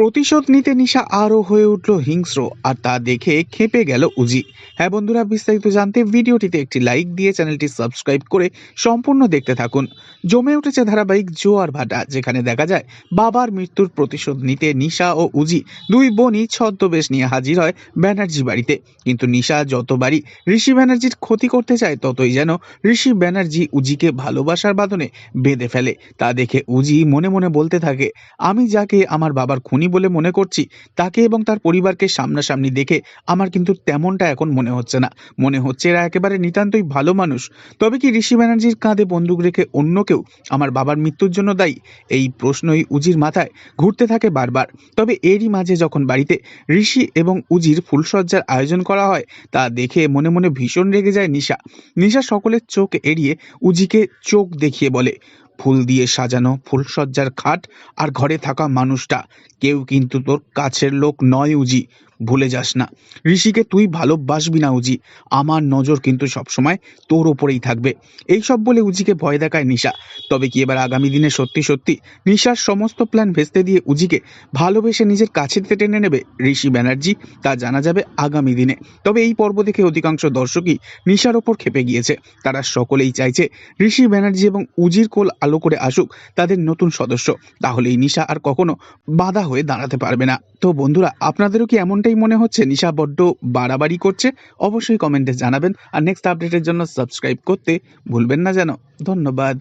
প্রতিশোধ নিতে নিশা আরও হয়ে উঠল হিংস্র, আর তা দেখে খেপে গেল উজি। হ্যাঁ বন্ধুরা, বিস্তারিত জানতে ভিডিওটিতে একটি লাইক দিয়ে চ্যানেলটি সাবস্ক্রাইব করে সম্পূর্ণ দেখতে থাকুন। জমে উঠেছে ধারাবাহিক জোয়ার ভাটা, যেখানে দেখা যায় বাবার মৃত্যুর প্রতিশোধ নিতে নিশা ও উজি দুই বোনই ছদ্মবেশ নিয়ে হাজির হয় ব্যানার্জি বাড়িতে। কিন্তু নিশা যতবারই ঋষি ব্যানার্জির ক্ষতি করতে চায়, ততই যেন ঋষি ব্যানার্জি উজিকে ভালোবাসার বাঁধনে বেঁধে ফেলে। তা দেখে উজি মনে মনে বলতে থাকে, আমি যাকে আমার বাবার খুনি বলে মনে করছি, তাকে এবং তার পরিবারকে সামনাসামনি দেখে আমার কিন্তু তেমনটা এখন মনে হচ্ছে না। মনে হচ্ছে এরা একেবারে নিতান্তই ভালো মানুষ। তবে কি ঋষি ব্যানার্জির কাঁধে বন্দুক রেখে অন্য কেউ আমার বাবার মৃত্যুর জন্য দায়ী? এই প্রশ্নই উজির মাথায় ঘুরতে থাকে বারবার। তবে এরই মাঝে যখন বাড়িতে ঋষি এবং উজির ফুলসজ্জার আয়োজন করা হয়, তা দেখে মনে মনে ভীষণ রেগে যায় নিশা। নিশা সকলের চোখ এড়িয়ে উজিকে চোখ দেখিয়ে বলে ফুল দিয়ে সাজানো ফুলসজ্জার খাট আর ঘরে থাকা মানুষটা। কেউ কিন্তু তোর কাছের লোক নয়, উজি। ভুলে যাস না। ঋষিকে তুই ভালোবাসবি না, উজি। আমার নজর কিন্তু সবসময় তোর ওপরেই থাকবে। এই সব বলে উজিকে ভয় দেখায় নিশা। তবে কি এবার আগামী দিনে সত্যি সত্যি নিশার সমস্ত প্ল্যান ভেস্তে দিয়ে উজিকে ভালোবেসে নিজের কাছে টেনে নেবে ঋষি ব্যানার্জি? তা জানা যাবে আগামী দিনে। তবে এই পর্ব দেখে অধিকাংশ দর্শকই নিশার ওপর খেপে গিয়েছে। তারা সকলেই চাইছে ঋষি ব্যানার্জি এবং উজির কোল আলো করে আসুক তাদের নতুন সদস্য। তাহলে এই নিশা আর কখনো বাধা হয়ে দাঁড়াতে পারবে না। তো বন্ধুরা, আপনাদেরও কি এমনটাই মনে হচ্ছে। নিশা বড্ড বাড়াবাড়ি করছে। অবশ্যই কমেন্টে জানাবেন। আর নেক্সট আপডেটের জন্য সাবস্ক্রাইব করতে ভুলবেন না যেন। ধন্যবাদ।